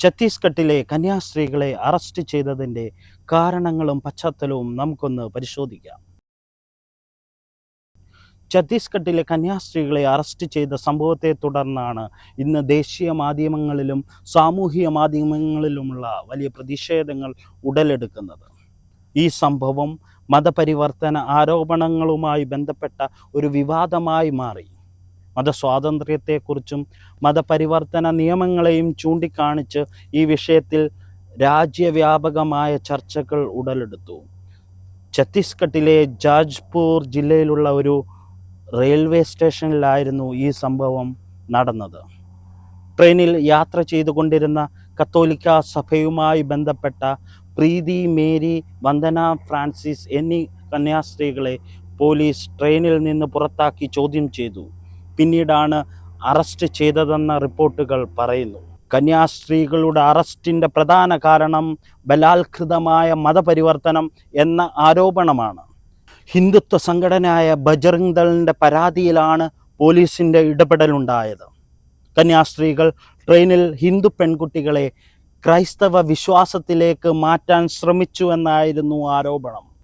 ഛത്തീസ്ഗഡിലെ കന്യാസ്ത്രീകളെ അറസ്റ്റ് ചെയ്തതിന്റെ കാരണങ്ങളും പശ്ചാത്തലവും നമുക്കൊന്ന് പരിശോധിക്കാം. ഛത്തീസ്ഗഡിലെ കന്യാസ്ത്രീകളെ അറസ്റ്റ് ചെയ്ത സംഭവത്തെ തുടർന്നാണ് ഇന്ന് ദേശീയ മാധ്യമങ്ങളിലും സാമൂഹിക മാധ്യമങ്ങളിലുമുള്ള വലിയ പ്രതിഷേധങ്ങൾ ഉടലെടുക്കുന്നത്. ഈ സംഭവം മതപരിവർത്തന ആരോപണങ്ങളുമായി ബന്ധപ്പെട്ട ഒരു വിവാദമായി മാറി. മതസ്വാതന്ത്ര്യത്തെക്കുറിച്ചും മതപരിവർത്തന നിയമങ്ങളെയും ചൂണ്ടിക്കാണിച്ച് ഈ വിഷയത്തിൽ രാജ്യവ്യാപകമായ ചർച്ചകൾ ഉടലെടുത്തു. ഛത്തീസ്ഗഡിലെ ജാജ്പൂർ ജില്ലയിലുള്ള ഒരു റെയിൽവേ സ്റ്റേഷനിലായിരുന്നു ഈ സംഭവം നടന്നത്. ട്രെയിനിൽ യാത്ര ചെയ്തുകൊണ്ടിരുന്ന കത്തോലിക്ക സഭയുമായി ബന്ധപ്പെട്ട പ്രീതി മേരി വന്ദന ഫ്രാൻസിസ് എന്നീ കന്യാസ്ത്രീകളെ പോലീസ് ട്രെയിനിൽ നിന്ന് പുറത്താക്കി ചോദ്യം ചെയ്തു. പിന്നീടാണ് അറസ്റ്റ് ചെയ്തതെന്ന റിപ്പോർട്ടുകൾ പറയുന്നു. കന്യാസ്ത്രീകളുടെ അറസ്റ്റിന്റെ പ്രധാന കാരണം ബലാത്കൃതമായ മതപരിവർത്തനം എന്ന ആരോപണമാണ്. ഹിന്ദുത്വ സംഘടനയായ ബജറിംഗ് ദളിന്റെ പരാതിയിലാണ് പോലീസിന്റെ ഇടപെടലുണ്ടായത്. കന്യാസ്ത്രീകൾ ട്രെയിനിൽ ഹിന്ദു പെൺകുട്ടികളെ ക്രൈസ്തവ വിശ്വാസത്തിലേക്ക് മാറ്റാൻ ശ്രമിച്ചു എന്നായിരുന്നു ആരോപണം.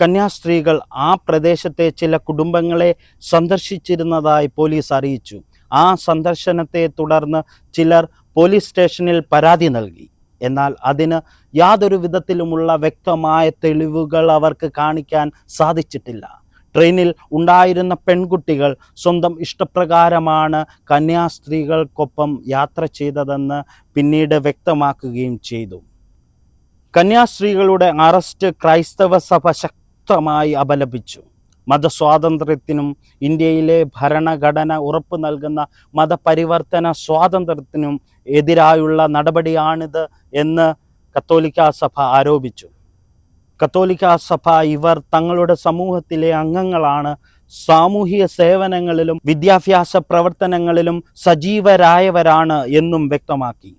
കന്യാസ്ത്രീകൾ ആ പ്രദേശത്തെ ചില കുടുംബങ്ങളെ സന്ദർശിച്ചിരുന്നതായി പോലീസ് അറിയിച്ചു. ആ സന്ദർശനത്തെ തുടർന്ന് ചിലർ പോലീസ് സ്റ്റേഷനിൽ പരാതി നൽകി. എന്നാൽ അതിന് യാതൊരു വിധത്തിലുമുള്ള വ്യക്തമായ തെളിവുകൾ അവർക്ക് കാണിക്കാൻ സാധിച്ചിട്ടില്ല. ട്രെയിനിൽ ഉണ്ടായിരുന്ന പെൺകുട്ടികൾ സ്വന്തം ഇഷ്ടപ്രകാരമാണ് കന്യാസ്ത്രീകൾക്കൊപ്പം യാത്ര ചെയ്തതെന്ന് പിന്നീട് വ്യക്തമാക്കുകയും ചെയ്തു. കന്യാസ്ത്രീകളുടെ അറസ്റ്റ് ക്രൈസ്തവ സഭ ശക്തമായി അപലപിച്ചു. മതസ്വാതന്ത്ര്യത്തിനും ഇന്ത്യയിലെ ഭരണഘടന ഉറപ്പ് നൽകുന്ന മതപരിവർത്തന സ്വാതന്ത്ര്യത്തിനും എതിരായുള്ള നടപടിയാണിത് എന്ന് കത്തോലിക്ക സഭ ആരോപിച്ചു. കത്തോലിക്ക സഭ ഇവർ തങ്ങളുടെ സമൂഹത്തിലെ അംഗങ്ങളാണ്. സാമൂഹിക സേവനങ്ങളിലും വിദ്യാഭ്യാസ പ്രവർത്തനങ്ങളിലും സജീവരായവരാണ് എന്നും വ്യക്തമാക്കി.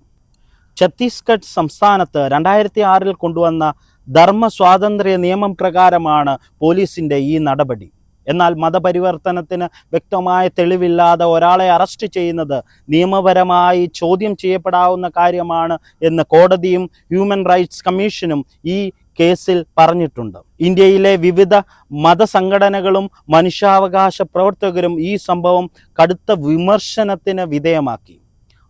ഛത്തീസ്ഗഡ് സംസ്ഥാനത്ത് രണ്ടായിരത്തി ആറിൽ കൊണ്ടുവന്ന ധർമ്മ സ്വാതന്ത്ര്യ നിയമം പ്രകാരമാണ് പോലീസിന്റെ ഈ നടപടി. എന്നാൽ മതപരിവർത്തനത്തിന് വ്യക്തമായ തെളിവില്ലാതെ ഒരാളെ അറസ്റ്റ് ചെയ്യുന്നത് നിയമപരമായി ചോദ്യം ചെയ്യപ്പെടാവുന്ന കാര്യമാണ് എന്ന് കോടതിയും ഹ്യൂമൻ റൈറ്റ്സ് കമ്മീഷനും ഈ കേസിൽ പറഞ്ഞിട്ടുണ്ട്. ഇന്ത്യയിലെ വിവിധ മതസംഘടനകളും മനുഷ്യാവകാശ പ്രവർത്തകരും ഈ സംഭവം കടുത്ത വിമർശനത്തിന് വിധേയമാക്കി.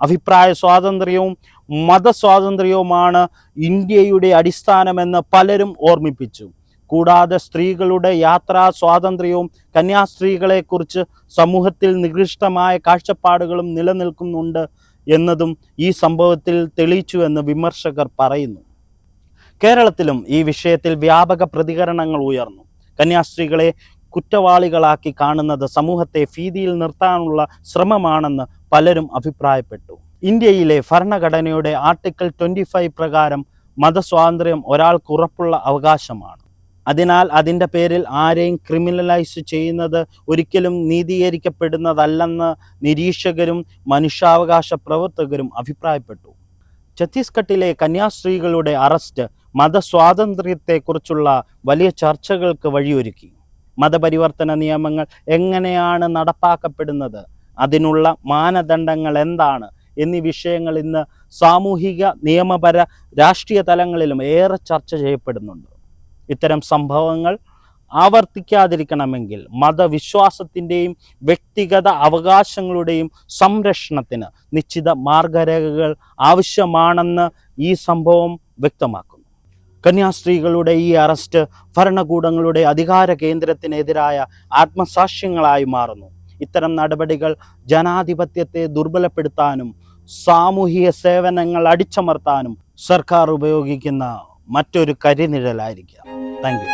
അഭിപ്രായ സ്വാതന്ത്ര്യവും മതസ്വാതന്ത്ര്യവുമാണ് ഇന്ത്യയുടെ അടിസ്ഥാനമെന്ന് പലരും ഓർമ്മിപ്പിച്ചു. കൂടാതെ സ്ത്രീകളുടെ യാത്രാ സ്വാതന്ത്ര്യവും കന്യാസ്ത്രീകളെക്കുറിച്ച് സമൂഹത്തിൽ നികൃഷ്ടമായ കാഴ്ചപ്പാടുകളും നിലനിൽക്കുന്നുണ്ട് എന്നതും ഈ സംഭവത്തിൽ തെളിയിച്ചുവെന്ന് വിമർശകർ പറയുന്നു. കേരളത്തിലും ഈ വിഷയത്തിൽ വ്യാപക പ്രതികരണങ്ങൾ ഉയർന്നു. കന്യാസ്ത്രീകളെ കുറ്റവാളികളാക്കി കാണുന്നത് സമൂഹത്തെ ഭീതിയിൽ നിർത്താനുള്ള ശ്രമമാണെന്ന് പലരും അഭിപ്രായപ്പെട്ടു. ഇന്ത്യയിലെ ഭരണഘടനയുടെ ആർട്ടിക്കിൾ ട്വന്റി ഫൈവ് പ്രകാരം മതസ്വാതന്ത്ര്യം ഒരാൾക്ക് ഉറപ്പുള്ള അവകാശമാണ്. അതിനാൽ അതിന്റെ പേരിൽ ആരെയും ക്രിമിനലൈസ് ചെയ്യുന്നത് ഒരിക്കലും നീതീകരിക്കപ്പെടുന്നതല്ലെന്ന് നിരീക്ഷകരും മനുഷ്യാവകാശ പ്രവർത്തകരും അഭിപ്രായപ്പെട്ടു. ഛത്തീസ്ഗഡിലെ കന്യാസ്ത്രീകളുടെ അറസ്റ്റ് മതസ്വാതന്ത്ര്യത്തെക്കുറിച്ചുള്ള വലിയ ചർച്ചകൾക്ക് വഴിയൊരുക്കി. മതപരിവർത്തന നിയമങ്ങൾ എങ്ങനെയാണ് നടപ്പാക്കപ്പെടുന്നത്? അതിനുള്ള മാനദണ്ഡങ്ങൾ എന്താണ്? എന്നീ വിഷയങ്ങൾ ഇന്ന് സാമൂഹിക നിയമപര രാഷ്ട്രീയ തലങ്ങളിലും ഏറെ ചർച്ച ചെയ്യപ്പെടുന്നുണ്ട്. ഇത്തരം സംഭവങ്ങൾ ആവർത്തിക്കാതിരിക്കണമെങ്കിൽ മതവിശ്വാസത്തിന്റെയും വ്യക്തിഗത അവകാശങ്ങളുടെയും സംരക്ഷണത്തിന് നിശ്ചിത മാർഗരേഖകൾ ആവശ്യമാണെന്ന് ഈ സംഭവം വ്യക്തമാക്കുന്നു. കന്യാസ്ത്രീകളുടെ ഈ അറസ്റ്റ് ഭരണകൂടങ്ങളുടെ അധികാര കേന്ദ്രത്തിനെതിരായ ആത്മസാക്ഷ്യങ്ങളായി മാറുന്നു. ഇത്തരം നടപടികൾ ജനാധിപത്യത്തെ ദുർബലപ്പെടുത്താനും സാമൂഹിക സേവനങ്ങൾ അടിച്ചമർത്താനും സർക്കാർ ഉപയോഗിക്കുന്ന മറ്റൊരു കരിനിഴലായിരിക്കാം. Thank you.